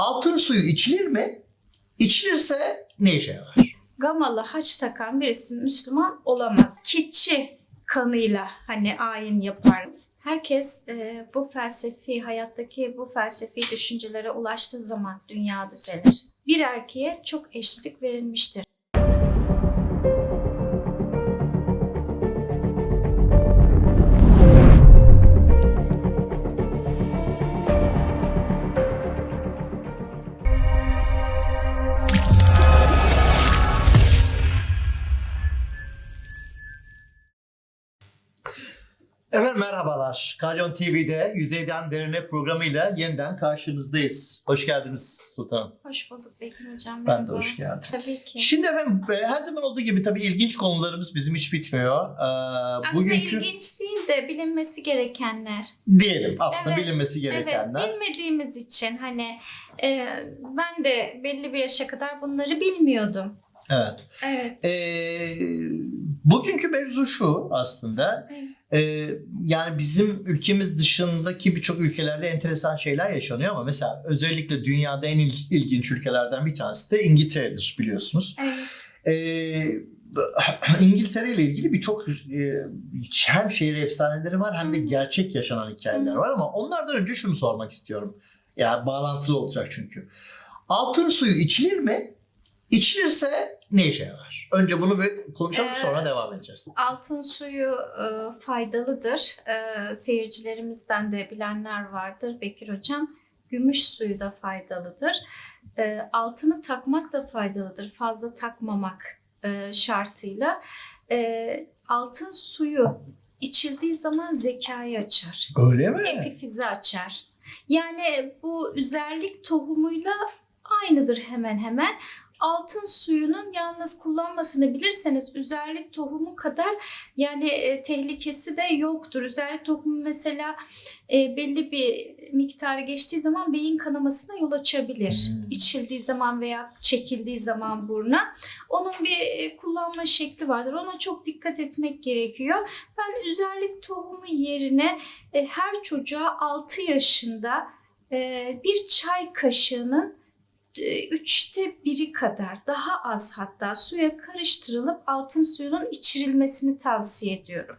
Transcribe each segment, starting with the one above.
Altın suyu içilir mi? İçilirse ne işe yarar? Gamalı haç takan birisi Müslüman olamaz. Kitçi kanıyla hani ayin yapar. Herkes e, bu felsefi, hayattaki bu felsefi düşüncelere ulaştığı zaman dünya düzelir. Bir erkeğe çok eşitlik verilmiştir. Merhabalar. Kalyon TV'de Yüzeyden Derine programıyla yeniden karşınızdayız. Hoş geldiniz Sultanım. Hoş bulduk Bekir Hocam. Ben de hoş geldim. Tabii ki. Şimdi efendim e, her zaman olduğu gibi tabii ilginç konularımız bizim hiç bitmiyor. Ee, Aslında bugünkü ilginç değil de bilinmesi gerekenler. diyelim aslında Evet, bilinmesi gerekenler. Evet, bilmediğimiz için hani e, ben de belli bir yaşa kadar bunları bilmiyordum. Evet. Evet. Ee, bugünkü mevzu şu aslında. Evet. Ee, yani bizim ülkemiz dışındaki birçok ülkelerde enteresan şeyler yaşanıyor ama mesela özellikle dünyada en il- ilginç ülkelerden bir tanesi de İngiltere'dir biliyorsunuz. Evet. Ee, İngiltere ile ilgili birçok e, hem şehir efsaneleri var hem de gerçek yaşanan hikayeler var ama onlardan önce şunu sormak istiyorum. Yani bağlantılı olacak çünkü. Altın suyu içilir mi? İçilirse ne işe yarar? Önce bunu bir konuşalım Ee, sonra devam edeceğiz. Altın suyu e, faydalıdır. E, seyircilerimizden de bilenler vardır Bekir Hocam. Gümüş suyu da faydalıdır. E, altını takmak da faydalıdır. Fazla takmamak e, şartıyla. E, altın suyu içildiği zaman zekayı açar. Öyle mi? Epifizi açar. Yani bu üzerlik tohumuyla aynıdır hemen hemen. Altın suyunun yalnız kullanmasını bilirseniz üzerlik tohumu kadar yani e, tehlikesi de yoktur. Üzerlik tohumu mesela e, belli bir miktarı geçtiği zaman beyin kanamasına yol açabilir. Hmm. İçildiği zaman veya çekildiği zaman buruna. Onun bir e, kullanma şekli vardır. Ona çok dikkat etmek gerekiyor. Ben üzerlik tohumu yerine e, her çocuğa 6 yaşında e, bir çay kaşığının üçte biri kadar daha az hatta suya karıştırılıp altın suyunun içirilmesini tavsiye ediyorum.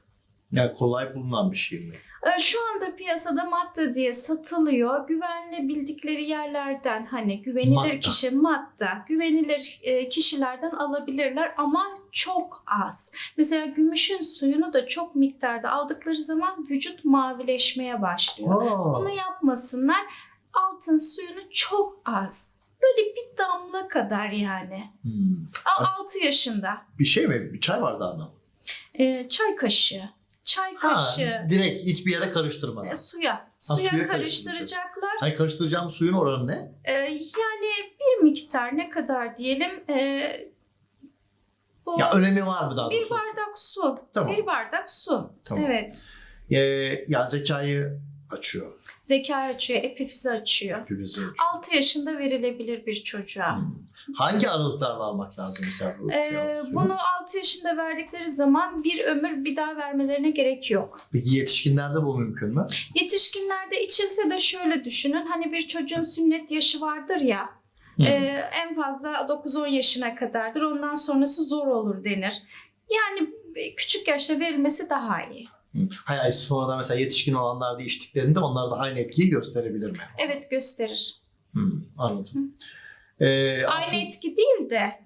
Yani kolay bulunan bir şey mi? E, Şu anda piyasada madde diye satılıyor. Güvenli bildikleri yerlerden hani güvenilir Madde. kişi madde, güvenilir e, kişilerden alabilirler ama çok az. Mesela gümüşün suyunu da çok miktarda aldıkları zaman vücut mavileşmeye başlıyor. Aa, Bunu yapmasınlar. Altın suyunu çok az. Böyle bir damla kadar yani. hmm. 6 yaşında. Bir şey mi? Bir çay bardağına mı? E, çay kaşığı. Çay Ha, kaşığı. direkt hiçbir yere karıştırmadan. e, suya. suya Suya karıştıracak. karıştıracaklar. Hani karıştıracağım suyun oranı ne? Ee, yani bir miktar ne kadar diyelim ee, bu Ya önemi var mı daha bir doğrusu? bardak su. Tamam. Bir bardak su. Tamam. Evet. Ee, ya zekayı açıyor. Zeka açıyor, epifizi açıyor. Hepimizi açıyor. 6 yaşında verilebilir bir çocuğa. Hmm. Hangi aralıklarla almak lazım mesela bu Ee, bunu 6 yaşında verdikleri zaman bir ömür bir daha vermelerine gerek yok. Peki yetişkinlerde bu mümkün mü? Yetişkinlerde içilse de şöyle düşünün. Hani bir çocuğun sünnet yaşı vardır ya. Ee, en fazla 9-10 yaşına kadardır. Ondan sonrası zor olur denir. Yani küçük yaşta verilmesi daha iyi. Hı. Hayır sonradan mesela yetişkin olanlar da içtiklerinde onlar da aynı etkiyi gösterebilir mi? Evet gösterir. Hmm, anladım. Ee, Aynı altın- etki değil de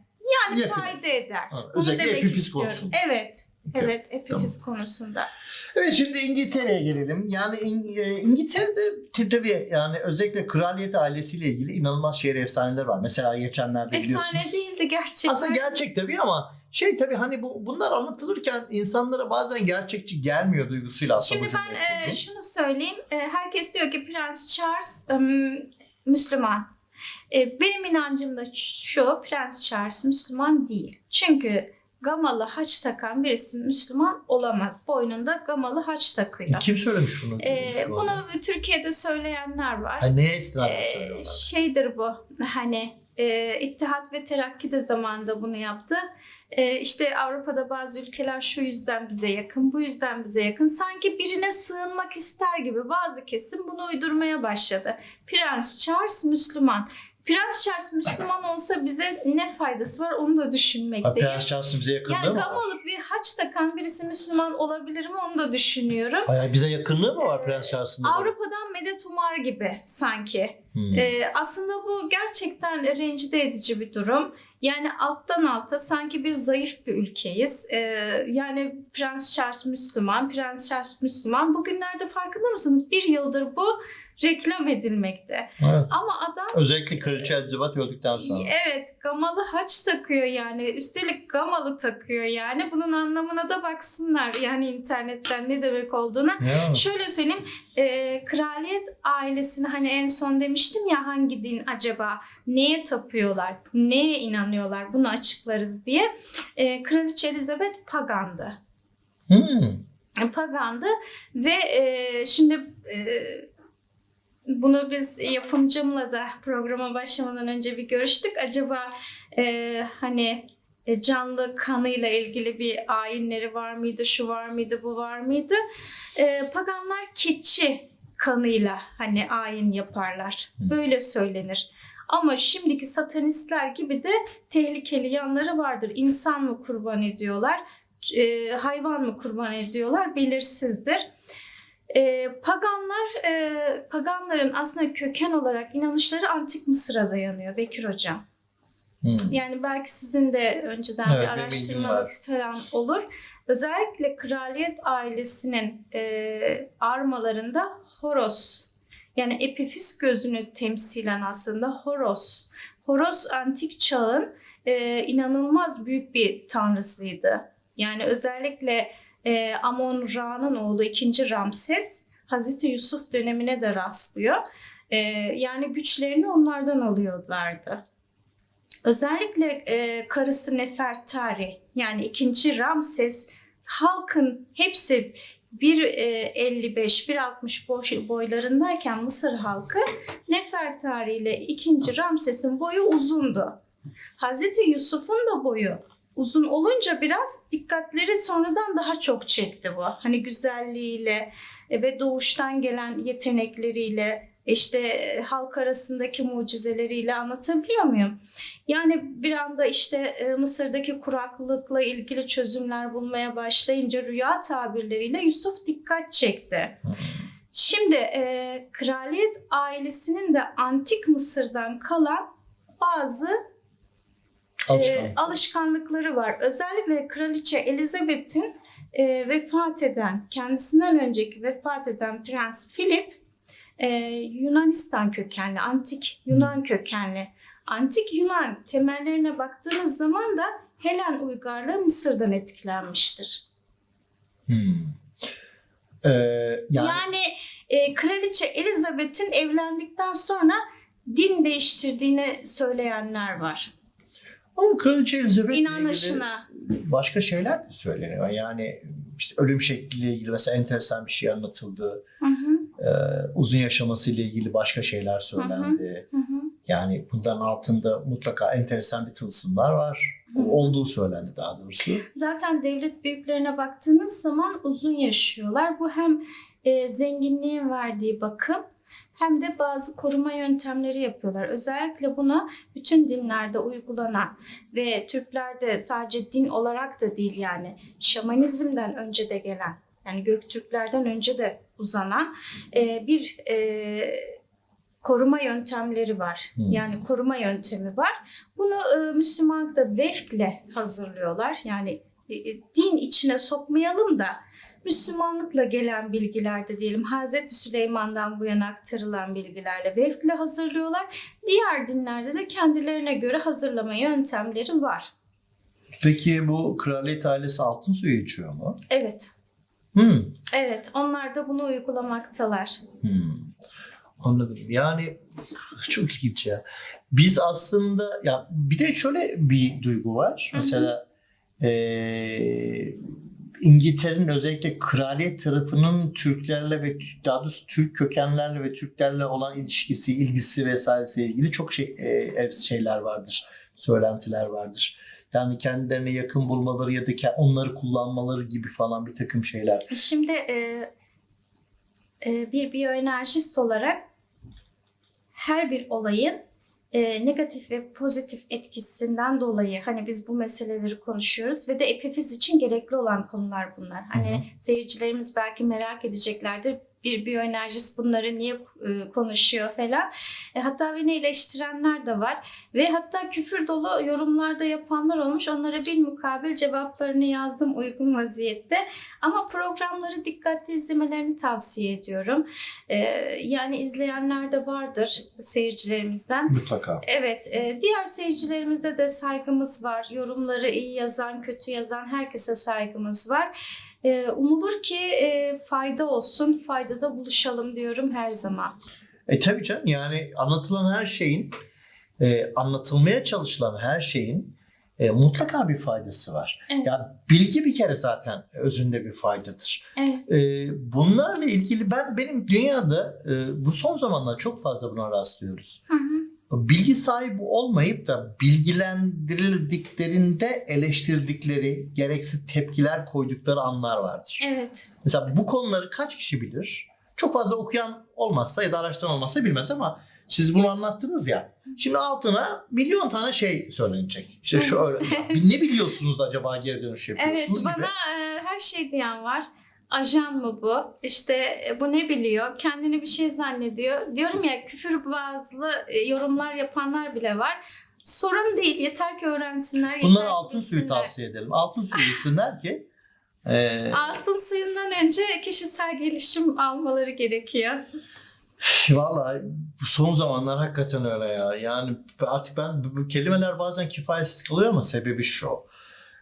yani Yakın. fayda eder. Ha, Bunu özellikle demek istiyorum. konusunda. Evet. Evet epifiz konusunda. Evet şimdi İngiltere'ye gelelim. Yani e, İngiltere'de tabii yani özellikle kraliyet ailesiyle ilgili inanılmaz şehir efsaneler var. Mesela geçenlerde Efsane biliyorsunuz. değildi gerçekten. Aslında gerçek tabii ama şey tabii hani bu bunlar anlatılırken insanlara bazen gerçekçi gelmiyor duygusuyla aslında Şimdi ben e, şunu söyleyeyim. E, herkes diyor ki Prens Charles ım, Müslüman. E, benim inancım da şu. Prens Charles Müslüman değil. Çünkü gamalı haç takan birisi Müslüman olamaz. Boynunda gamalı haç takıyor. Kim söylemiş bunu? E, anda? bunu Türkiye'de söyleyenler var. Ha, neye istinaden E, söylüyorlar? şeydir bu hani e, İttihat ve Terakki de zamanında bunu yaptı. e, işte Avrupa'da bazı ülkeler şu yüzden bize yakın, bu yüzden bize yakın. Sanki birine sığınmak ister gibi bazı kesim bunu uydurmaya başladı. Prens Charles Müslüman. Prens Charles Müslüman olsa bize ne faydası var onu da düşünmekteyim. Prens Charles bize yakınlığı Yani mı var? gamalık bir haç takan birisi Müslüman olabilir mi onu da düşünüyorum. Hayır, bize yakınlığı mı var Prens Charles'ın? da? Avrupa'dan medet umar gibi sanki. Hmm. Ee, aslında bu gerçekten rencide edici bir durum. Yani alttan alta sanki bir zayıf bir ülkeyiz. Ee, yani Prens Charles Müslüman, Prens Charles Müslüman. Bugünlerde farkında mısınız? Bir yıldır bu reklam edilmekte. Evet. Ama adam Özellikle Kraliçe Elizabeth öldükten sonra. Evet, gamalı haç takıyor yani. Üstelik gamalı takıyor yani. Bunun anlamına da baksınlar yani internetten ne demek olduğunu. Ya. Şöyle söyleyeyim, e, kraliyet ailesini hani en son demiştim ya hangi din acaba, neye tapıyorlar, neye inanıyorlar bunu açıklarız diye. E, Kraliçe Elizabeth pagandı. Hmm. Pagandı ve e, şimdi e, bunu biz yapımcımla da programa başlamadan önce bir görüştük. Acaba e, hani e, canlı kanıyla ilgili bir ayinleri var mıydı, şu var mıydı, bu var mıydı? E, paganlar keçi kanıyla hani ayin yaparlar. Böyle söylenir. Ama şimdiki satanistler gibi de tehlikeli yanları vardır. İnsan mı kurban ediyorlar, e, hayvan mı kurban ediyorlar belirsizdir. E, paganlar, e, paganların aslında köken olarak inanışları antik Mısır'a dayanıyor Bekir Hocam. Hmm. Yani belki sizin de önceden Evet, bir araştırmanız falan olur. Özellikle kraliyet ailesinin e, armalarında Horos yani Epifis gözünü temsilen aslında Horos. Horos antik çağın e, inanılmaz büyük bir tanrısıydı. Yani özellikle e, Amon Ra'nın oğlu 2. Ramses Hazreti Yusuf dönemine de rastlıyor. E, yani güçlerini onlardan alıyorlardı. Özellikle e, karısı Nefertari yani 2. Ramses halkın hepsi 1.55 1.60 boy- boylarındayken Mısır halkı Nefertari ile 2. Ramses'in boyu uzundu. Hazreti Yusuf'un da boyu uzun olunca biraz dikkatleri sonradan daha çok çekti bu. Hani güzelliğiyle e, ve doğuştan gelen yetenekleriyle işte e, halk arasındaki mucizeleriyle anlatabiliyor muyum? Yani bir anda işte e, Mısır'daki kuraklıkla ilgili çözümler bulmaya başlayınca rüya tabirleriyle Yusuf dikkat çekti. Şimdi e, kraliyet ailesinin de antik Mısır'dan kalan bazı Alışkanlık. e, alışkanlıkları var. Özellikle Kraliçe Elizabeth'in e, vefat eden, kendisinden önceki vefat eden Prens Philip e, Yunanistan kökenli, antik Yunan kökenli. Antik Yunan temellerine baktığınız zaman da Helen uygarlığı Mısır'dan etkilenmiştir. Hmm. Ee, yani, Yani, e, Kraliçe Elizabeth'in evlendikten sonra din değiştirdiğini söyleyenler var. Ama Kraliçe Elizabeth İnanışına. başka şeyler de söyleniyor. Yani işte ölüm şekliyle ilgili mesela enteresan bir şey anlatıldı. Hı hı, Ee, uzun yaşaması ile ilgili başka şeyler söylendi. hı hı. Yani bunların altında mutlaka enteresan bir tılsımlar var. Hı. Olduğu söylendi daha doğrusu. Zaten devlet büyüklerine baktığınız zaman uzun yaşıyorlar. Bu hem e, zenginliğin verdiği bakım hem de bazı koruma yöntemleri yapıyorlar. Özellikle bunu bütün dinlerde uygulanan ve Türklerde sadece din olarak da değil yani şamanizmden önce de gelen yani Göktürklerden önce de uzanan e, bir e, koruma yöntemleri var. Hmm. Yani koruma yöntemi var. Bunu e, Müslümanlıkta vefkle hazırlıyorlar. Yani e, e, din içine sokmayalım da Müslümanlıkla gelen bilgilerde diyelim Hazreti Süleyman'dan bu yana aktarılan bilgilerle vefkle hazırlıyorlar. Diğer dinlerde de kendilerine göre hazırlama yöntemleri var. Peki bu kraliyet ailesi altın suyu içiyor mu? Evet, Hmm. evet onlar da bunu uygulamaktalar. Hmm. Anladım. Yani çok ilginç ya. Biz aslında ya bir de şöyle bir duygu var. Hı hı. Mesela eee İngiltere'nin özellikle kraliyet tarafının Türklerle ve daha doğrusu Türk kökenlerle ve Türklerle olan ilişkisi, ilgisi vesairesiyle ilgili çok şey e, şeyler vardır. Söylentiler vardır. Yani kendilerine yakın bulmaları ya da onları kullanmaları gibi falan bir takım şeyler. Şimdi e, e, bir biyoenerjist olarak her bir olayın e, negatif ve pozitif etkisinden dolayı hani biz bu meseleleri konuşuyoruz ve de epifiz için gerekli olan konular bunlar. Hani seyircilerimiz belki merak edeceklerdir. Bir biyoenerjist bunları niye e, konuşuyor falan. E, hatta beni eleştirenler de var. Ve hatta küfür dolu yorumlar da yapanlar olmuş. Onlara bir mukabil cevaplarını yazdım uygun vaziyette. Ama programları dikkatli izlemelerini tavsiye ediyorum. Ee, yani izleyenler de vardır seyircilerimizden. Mutlaka. Evet, e, diğer seyircilerimize de saygımız var. Yorumları iyi yazan, kötü yazan herkese saygımız var. E, umulur ki e, fayda olsun, faydada buluşalım diyorum her zaman. E tabii canım yani anlatılan her şeyin e, anlatılmaya çalışılan her şeyin e, mutlaka bir faydası var. Evet. Ya bilgi bir kere zaten özünde bir faydadır. Evet, E, bunlarla ilgili ben benim dünyada e, bu son zamanlar çok fazla buna rastlıyoruz. hı hı, Bilgi sahibi olmayıp da bilgilendirildiklerinde eleştirdikleri, gereksiz tepkiler koydukları anlar vardır. evet, Mesela bu konuları kaç kişi bilir? Çok fazla okuyan olmazsa ya da araştıran olmazsa bilmez ama siz bunu anlattınız ya. Şimdi altına milyon tane şey söylenecek. İşte şu öyle. Ne biliyorsunuz acaba geri dönüş evet. yapıyorsunuz gibi. Bana e, her şey diyen var. Ajan mı bu? İşte e, bu ne biliyor? Kendini bir şey zannediyor. Diyorum ya küfür bazlı e, yorumlar yapanlar bile var. Sorun değil. Yeter ki öğrensinler. Bunlara altın suyu bilsinler. tavsiye edelim. Altın suyu içsinler ki e, Altın suyundan önce kişisel gelişim almaları gerekiyor. Vallahi bu son zamanlar hakikaten öyle ya. Yani artık ben bu kelimeler bazen kifayetsiz kalıyor ama sebebi şu.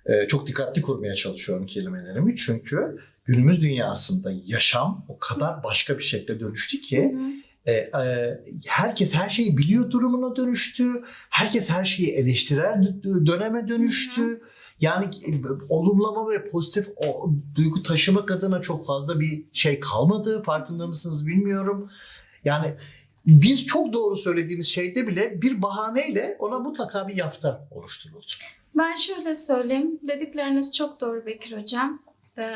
Ee, çok dikkatli kurmaya çalışıyorum kelimelerimi. Çünkü günümüz dünyasında yaşam o kadar başka bir şekilde dönüştü ki e, e, herkes her şeyi biliyor durumuna dönüştü. Herkes her şeyi eleştirer dö- döneme dönüştü. Yani e, olumlama ve pozitif o, duygu taşımak adına çok fazla bir şey kalmadı. Farkında mısınız bilmiyorum. Yani biz çok doğru söylediğimiz şeyde bile bir bahaneyle ona mutlaka bir yafta oluşturuldu. Ben şöyle söyleyeyim. Dedikleriniz çok doğru Bekir Hocam. Ee,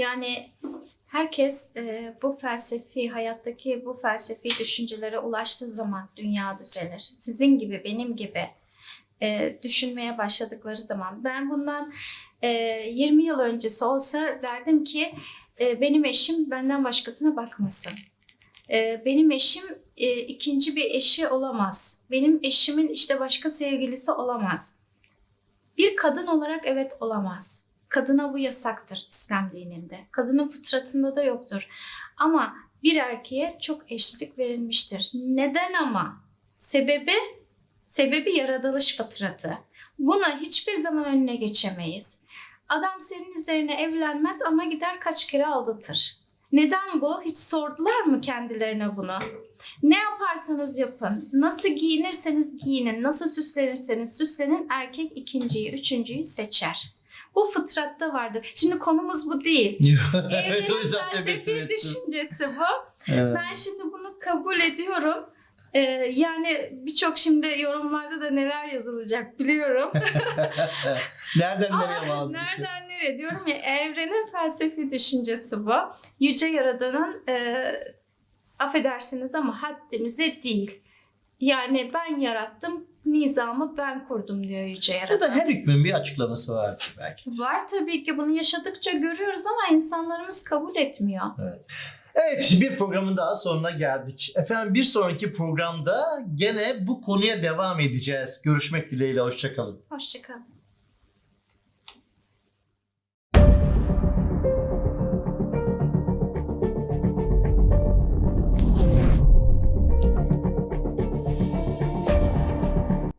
yani herkes e, bu felsefi, hayattaki bu felsefi düşüncelere ulaştığı zaman dünya düzelir. Sizin gibi, benim gibi e, düşünmeye başladıkları zaman. Ben bundan e, 20 yıl öncesi olsa derdim ki e, benim eşim benden başkasına bakmasın. E, benim eşim e, ikinci bir eşi olamaz. Benim eşimin işte başka sevgilisi olamaz. Bir kadın olarak evet olamaz. Kadına bu yasaktır İslam dininde. Kadının fıtratında da yoktur. Ama bir erkeğe çok eşlik verilmiştir. Neden ama? Sebebi sebebi yaratılış fıtratı. Buna hiçbir zaman önüne geçemeyiz. Adam senin üzerine evlenmez ama gider kaç kere aldatır. Neden bu? Hiç sordular mı kendilerine bunu? Ne yaparsanız yapın, nasıl giyinirseniz giyinin, nasıl süslenirseniz süslenin erkek ikinciyi, üçüncüyü seçer. Bu fıtratta vardır. Şimdi konumuz bu değil. evet o yüzden felsefi düşüncesi bu. Evet. Ben şimdi bunu kabul ediyorum. Ee, yani birçok şimdi yorumlarda da neler yazılacak biliyorum. Nereden nereye bağlı? nereden nereye diyorum ya evrenin felsefi düşüncesi bu. Yüce Yaradan'ın e, affedersiniz ama haddimize değil. Yani ben yarattım, nizamı ben kurdum diyor Yüce Ya da Yaradan. her hükmün bir açıklaması vardır belki. Var tabii ki bunu yaşadıkça görüyoruz ama insanlarımız kabul etmiyor. Evet bir programın daha sonuna geldik. Efendim bir sonraki programda gene bu konuya devam edeceğiz. Görüşmek dileğiyle hoşçakalın. Hoşçakalın.